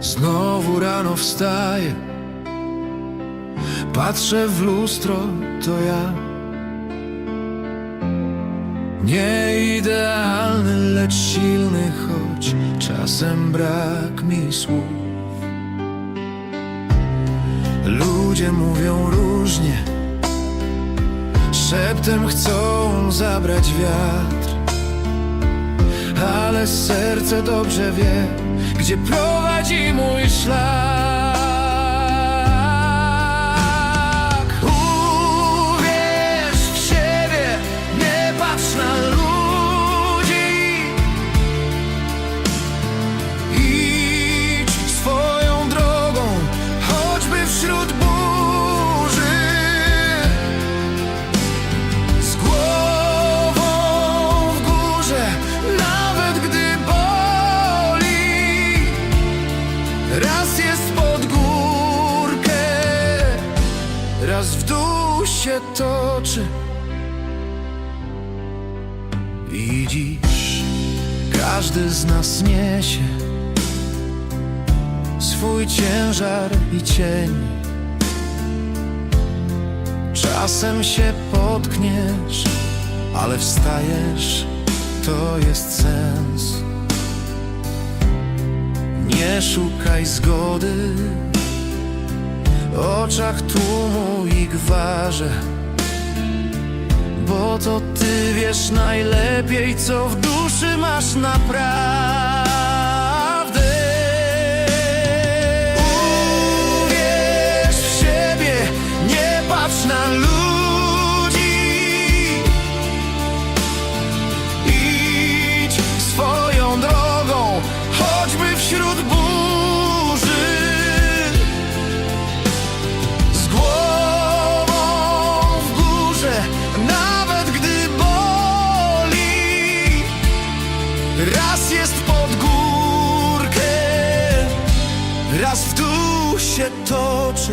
Znowu rano wstaję. Patrzę w lustro, to ja. Nie idealny, lecz silny Choć czasem brak mi słów. Ludzie mówią różnie. Szeptem chcą zabrać wiatr Ale serce dobrze wie Gdzie prowadzi mój szlak raz w dół się toczy. Widzisz, każdy z nas niesie swój ciężar i cień. Czasem się potkniesz, ale wstajesz, to jest sens. Nie szukaj zgody w oczach tłumu bo to ty wiesz najlepiej, co w duszy masz naprawdę. Raz jest pod górkę, raz w dół się toczy.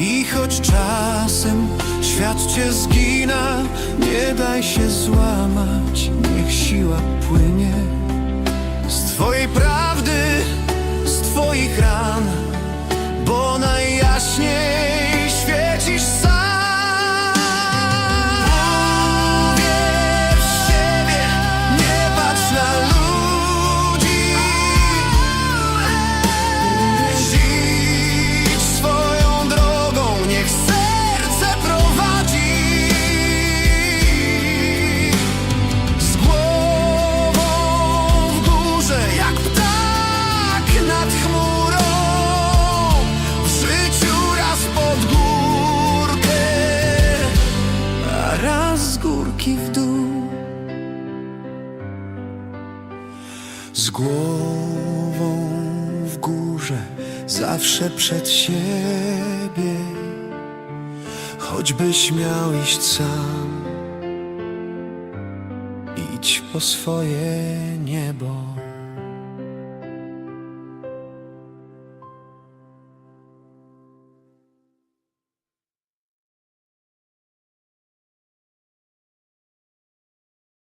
I choć czasem świat cię zgina, nie daj się złamać, Z głową w górze, zawsze przed siebie, choćbyś miał iść sam, idź po swoje niebo.